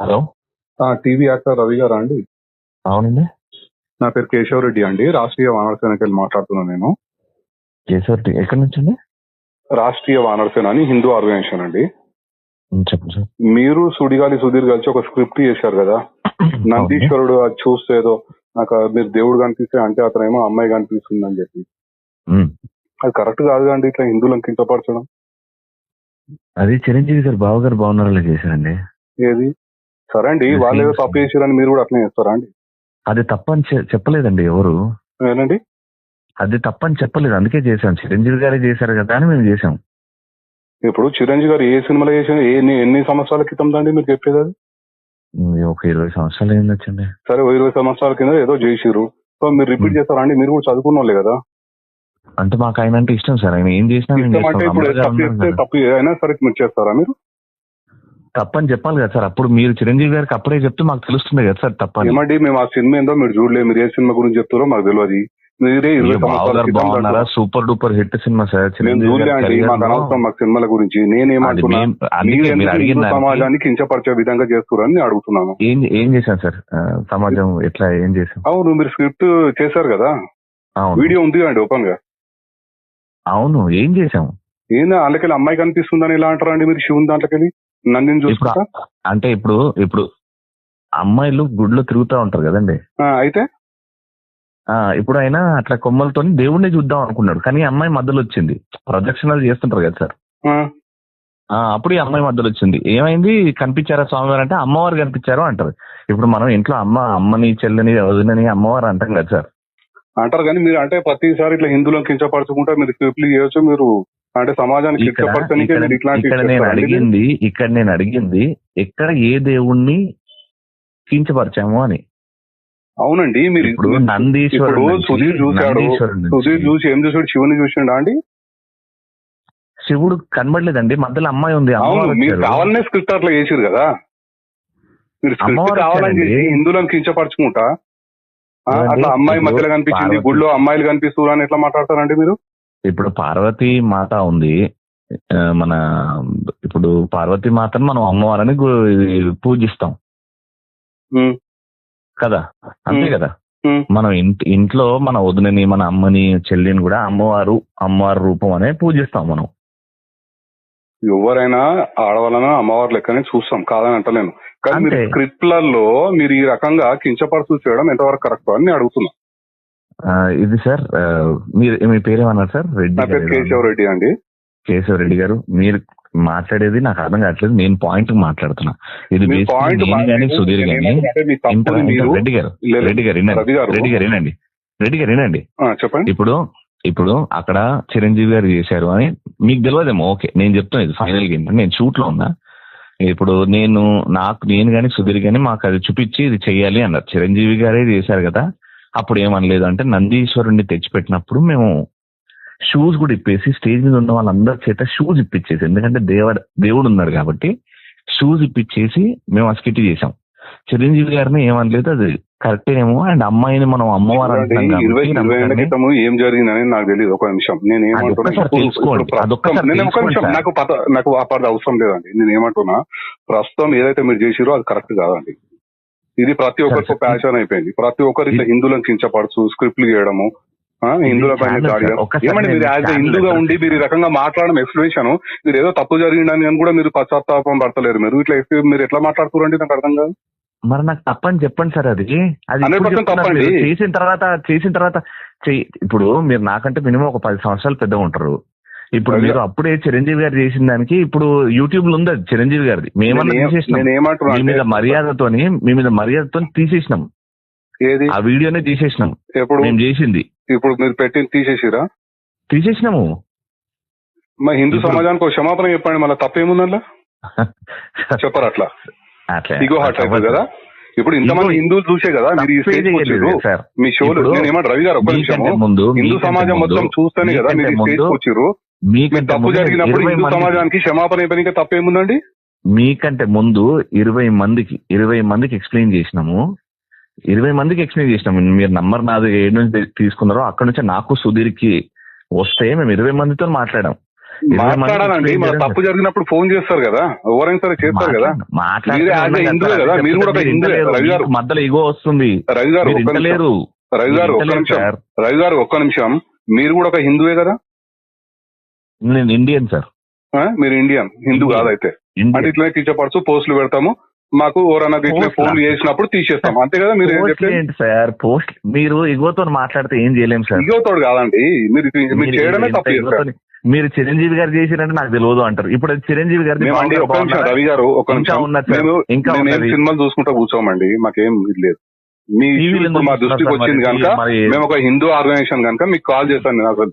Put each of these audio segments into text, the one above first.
Hello. TV actor Ravi గారా అండి? అవునండి. నా పేరు కేశవ్ రెడ్డి అండి. రాష్ట్రీయ వానర సేనకి మాట్లాడుతున్నాను నేను. కేశవర్ టి- ఎక్కడి నుంచి అండి? రాష్ట్రీయ వానర సేన అని హిందూ ఆర్గనైజేషన్ అండి. చెప్పండి సార్. మీరు సుడిగాలి సుధీర్ కలిసి ఒక స్క్రిప్ట్ చేశారు కదా? నందీశ్వరుడు అది చూస్తే ఏదో నాకు మీరు దేవుడు కనిపిస్తే అంటే అతనేమో అమ్మాయి కనిపిస్తుంది అని చెప్పి. అది కరెక్ట్ కాదు అండి ఇట్లా హిందువులను కించపరచడం? అది చిరంజీవి గారు బావ గారు బాగున్నారో చేశారండి. ఏది? సరే అండి వాళ్ళు ఏదో తప్పు చేశారని మీరు కూడా అట్లనే చేస్తారా అండి? అది తప్పని చెప్పలేదండి ఎవరు. ఏనండి? అది తప్పని చెప్పలేదు అందుకే చేశాం. చిరంజీవి గారే చేశారు కదా అని మేము చేశాం. ఇప్పుడు చిరంజీవి గారు ఏ సినిమాలో చేసిన ఎన్ని ఎన్ని సంవత్సరాల క్రితం దండి మీరు చెప్పేది అది? ఒక ఇరవై సంవత్సరాలు ఏంది వచ్చింది సరే ఇరవై సంవత్సరాల కింద ఏదో చేసిరు సో మీరు రిపీట్. చేస్తారా అండి? మీరు కూడా చదువుకున్న వాళ్ళే కదా? అంటే మాకు ఆయన అంటే ఇష్టం సార్. ఆయన ఏం చేసినా చేస్తే. తప్పు అయినా సరే మీరు చేస్తారా మీరు? తప్పని చెప్పాలి కదా సార్. అప్పుడు మీరు చిరంజీవి గారికి అప్పుడే చెప్తే మాకు తెలుస్తుంది కదా సార్ తప్పని. ఏమండి మేము ఆ సినిమా ఏందో మీరు చూడలేదు. మీరు ఏ సినిమా గురించి చెప్తారో మాకు తెలియదు. మీరే ఇరవై బాగున్నారా? Super duper hit cinema sir. Chiranjeevi అండి మాకు సినిమాల గురించి. నేనేమంటున్నా సమాజాన్ని కించపరిచే విధంగా చేస్తున్నారని నేను అడుగుతున్నాను. ఏం ఏం చేశాం సార్? సమాజం ఎట్లా ఏం చేశాం అవును మీరు స్క్రిప్ట్ చేశారు కదా. వీడియో ఉంది అండి ఓపెన్గా అవును ఏం చేశాం ఏందా అందుకెళ్ళి అమ్మాయి కనిపిస్తుందని ఇలా అంటారండి మీరు శివుని దాంట్లోకెళ్ళి? నందిని చూసుకుంటా? అంటే ఇప్పుడు ఇప్పుడు అమ్మాయిలు గుడిలో తిరుగుతూ ఉంటారు కదండి. అయితే? ఆ ఇప్పుడు ఆయన అట్లా కొమ్మలతో దేవుణ్ణి చూద్దాం అనుకున్నాడు. కానీ అమ్మాయి మధ్యలో వచ్చింది. ప్రదక్షిణలు చేస్తుంటారు కదా సార్. అప్పుడు ఈ అమ్మాయి మధ్యలో వచ్చింది. ఏమైంది? కనిపించారా స్వామివారు అంటే అమ్మవారు కనిపించారు అంటారు. ఇప్పుడు మనం ఇంట్లో అమ్మ అమ్మని చెల్లని వదినని అమ్మవారు అంటాం కదా సార్. అంటారు కానీ మీరు అంటే ప్రతిసారి ఇట్లా హిందువులను కించపరచుకుంటా మీరు చేయొచ్చు మీరు అంటే సమాజానికి ఇక్కడ నేను అడిగింది ఇక్కడ నేను అడిగింది ఎక్కడ ఏ దేవుణ్ణి కించపరిచాము అని. అవునండి మీరు ఇప్పుడు నందీశ్వరుడు సుధీర్ చూశాడు. సుధీర్ చూసి ఏం చూసాడు శివుని చూసిండా అండి? శివుడు కనబడలేదండి మధ్యలో అమ్మాయి ఉంది అవును మీరు. కావాలనే స్క్రిప్ట్ అట్లా చేసిరు కదా. మీరు స్క్రిప్ట్ కావాలని. చేసి హిందువులను కించపరచుకుంటా? అట్లా అమ్మాయి మధ్యలో కనిపించింది గుడిలో అమ్మాయిలు కనిపిస్తున్నారు అని ఎట్లా మాట్లాడతారండి మీరు? ఇప్పుడు పార్వతీ మాత ఉంది. మన ఇప్పుడు పార్వతీ మాతను మనం అమ్మవారని పూజిస్తాం. కదా? అంతే. కదా. మనం ఇంటి ఇంట్లో మన వదినని మన అమ్మని చెల్లిని కూడా అమ్మవారు అమ్మవారి రూపం అనే పూజిస్తాం మనం. ఎవరైనా ఆడవాళ్ళన అమ్మవారి లెక్కనే చూస్తాం కాదని అంటలేను. కానీ మీరు. స్క్రిప్ట్లలో మీరు ఈ రకంగా కించపరచు చేయడం ఎంతవరకు కరెక్ట్ అని నేను అడుగుతున్నా. ఇది సార్ మీరు మీ పేరేమన్నారు సార్? రెడ్డి గారు కేశవ రెడ్డి అండి. కేశవ రెడ్డి గారు మీరు మాట్లాడేది నాకు అర్థం కావట్లేదు నేను పాయింట్ మాట్లాడుతున్నా. ఇది సుధీర్ మీరు రెడ్డి గారు రెడ్డి గారు గారు. రెడ్డి గారు వినండి. రెడ్డి గారు వినండి. ఆ, చెప్పండి. ఇప్పుడు ఇప్పుడు అక్కడ చిరంజీవి గారు చేశారు అని మీకు తెలియదేమో ఓకే నేను చెప్తున్నా ఇది ఫైనల్గా ఏంటంటే నేను షూట్లో ఉన్నా. ఇప్పుడు నేను నాకు నేను కానీ సుధీర్ కానీ మాకు అది చూపించి ఇది చెయ్యాలి అన్నారు. చిరంజీవి గారే చేశారు కదా అప్పుడు ఏమనలేదు అంటే నందీశ్వరుణ్ణి తెచ్చిపెట్టినప్పుడు మేము షూస్ కూడా ఇప్పేసి స్టేజ్ మీద ఉన్న వాళ్ళందరి చేత షూస్ ఇప్పించేసి ఎందుకంటే దేవుడు దేవుడు ఉన్నాడు కాబట్టి షూస్ ఇప్పించేసి మేము ఆ స్కిట్ చేసాం చిరంజీవి గారిని ఏమనలేదు అది కరెక్ట్ ఏమో అండ్ అమ్మాయిని మనం అమ్మవారు చూడండి, అంటున్నాం ఇరవై కాబట్టి ఇరవై ఏళ్ళ నమ్మకాన్ని- క్రితం ఏం జరిగిందని నాకు తెలియదు ఒక నిమిషం. నేను ఏమంటున్నా. నాకు అవసరం లేదండి. నేను ఏమంటున్నా ప్రస్తుతం ఏదైతే మీరు చేసిరో అది కరెక్ట్ కాదండి. ఇది ప్రతి ఒక్కరికి. ప్యాషన్ అయిపోయింది. ప్రతి ఒక్కరు ఇట్లా హిందువులను కించపరచు స్క్రిప్ట్లు చేయడము హిందువుల పైన ఏమండి మీరు యాజ్ హిందూగా ఉండి మీరు ఈ రకంగా మాట్లాడడం ఎక్స్ప్లెనేషన్ మీరు ఏదో తప్పు జరిగిందని అని కూడా మీరు పశ్చాత్తాపం పడతలేరు. మీరు ఇట్లా మీరు ఎట్లా మాట్లాడుతున్నారండి నాకు అర్థం కాదు. మరి నాకు తప్పని చెప్పండి సార్ అది. అది 100% ఇప్పుడు చెప్తున్నారు తప్పండి. మీరు. చేసిన తర్వాత చేసిన తర్వాత ఇప్పుడు మీరు నాకంటే మినిమం ఒక పది సంవత్సరాలు పెద్దగా ఉంటారు. ఇప్పుడు. మీరు అప్పుడే చిరంజీవి గారు చేసిన దానికి ఇప్పుడు యూట్యూబ్లో ఉంది చిరంజీవి గారిది. మేమన్నా మీద మర్యాదతోని మీ మీద మర్యాదతో తీసేసినాం. ఏది? ఆ వీడియోనే తీసేసినాం. ఎప్పుడు? మేము చేసింది. ఇప్పుడు మీరు పెట్టింది తీసేసిరా? తీసేసినాము. మా హిందూ సమాజానికి ఒక క్షమాపణ చెప్పండి మళ్ళీ తప్పేముందల్లా చెప్పరు అట్లా. అట్లా ఇగో హార్ట్ అవుతుంది కదా. ఇప్పుడు ఇంతమంది హిందువులు చూసే కదా మీరు ఈ స్టేజ్ వచ్చారు మీ షోలు ఇప్పుడు నేను ఏమంటారు రవి గారు ఒక్క ముందు హిందూ సమాజం మొత్తం చూస్తేనే కదా మీరు ఈ స్టేజ్ వచ్చారు మీకంటే తప్పు జరిగినప్పుడు హిందూ సమాజానికి క్షమాపణ ఇవ్వడానికి తప్పేముందండి మీకంటే ముందు ఇరవై మందికి ఇరవై మందికి ఎక్స్ప్లెయిన్ చేసినాము. ఇరవై మందికి ఎక్స్ప్లెయిన్ చేసినాము. మీరు నంబర్ నాది ఏ నుంచి తీసుకున్నారో అక్కడ నుంచి నాకు సుధీర్కి వస్తే మేము ఇరవై మందితో మాట్లాడాం. మాట్లాడాలండి. తప్పు జరిగినప్పుడు ఫోన్ చేస్తారు కదా? ఎవరైనా సరే చేస్తారు కదా? మాట్లాడ- మీరే as a హిందువే కదా, మీరు కూడా ఒక మీరు హిందువే, ఇంటలేరు. రవి గారు. మీకు మధ్యలో ఇగో వస్తుంది. రవి గారు రవి గారు ఒక్క నిమిషం. రవి గారు ఒక్క నిమిషం. మీరు కూడా ఒక హిందువే కదా? నేను ఇండియన్ సార్ ఆ? మీరు ఇండియన్ హిందూ. కాదైతే. అంటే ఇండియన్ ఇట్లనే కించపరచు పోస్టులు పెడతాము. మాకు ఎవరన్నా ఇట్లా? ఫోన్లు చేసినప్పుడు తీసేస్తాం. అంతే కదా మీరు సార్ పోస్ట్ మీరు ఇగోతో మాట్లాడితే ఏం చేయలేం సార్ ఇగోతోడు కాదండి. మీరు మీరు చేయడమే తప్పు మీరు చిరంజీవి గారు చేసిరంటే నాకు తెలియదు అంటారు. ఇప్పుడు చిరంజీవి గారి ఒక్క నిమిషం రవి గారు ఒక్క ఇంకా నిమిషం. ఇంకా. సినిమాలు చూసుకుంటా కూర్చోమండి. మాకేం ఇది లేదు. మీ మా దృష్టికి వచ్చింది? కనుక మేము ఒక హిందూ ఆర్గనైజేషన్ కనుక మీకు కాల్ చేశాను నేను అసలు.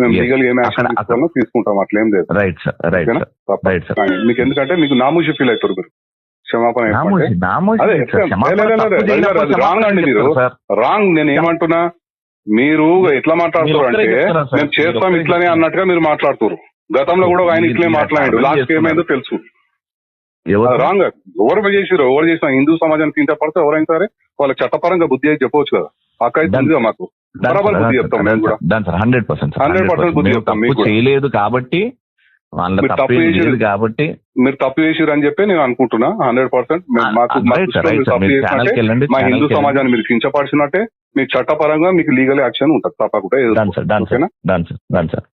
మేము. లీగల్ ఏం యాక్షన్ తీసుకోవాలో తీసుకుంటాం అట్లేం లేదు. Right sir right? Sir. Right sir మీకు ఎందుకంటే మీకు నామూషి ఫీల్ అవుతారు మీరు. క్షమాపణ wrong అండి మీరు. రాంగ్ నేను ఏమంటున్నా? మీరు ఎట్లా మాట్లాడుతారు అంటే. మేము చేస్తాం ఇట్లానే. అన్నట్టుగా మీరు మాట్లాడుతారు గతంలో కూడా ఆయన ఇట్లే మాట్లాడాడు. లాస్ట్. ఏమైందో తెలుసు. రాంగ్ ఎవరు చేసిరు ఎవరు చేసినా హిందూ సమాజానికి కించపడితే ఎవరైనా సరే వాళ్ళకి చట్టపరంగా బుద్ధి అయితే చెప్పవచ్చు కదా. పక్క అయితే మాకు. దాని సార్. హండ్రెడ్ పర్సెంట్ 100% బుద్ధి చెప్తాం మీకు తప్పు కూడా. చేయలేదు కాబట్టి వాళ్ళ తప్పు. లేదు కాబట్టి మీరు తప్పు చేసిరు అని చెప్పి నేను అనుకుంటున్నా. Hundred percent. మాకు మా హిందూ సమాజాన్ని మీరు కించపరిచినట్టే మీకు చట్టపరంగా మీకు లీగల్ యాక్షన్ ఉంటుంది తప్పకుండా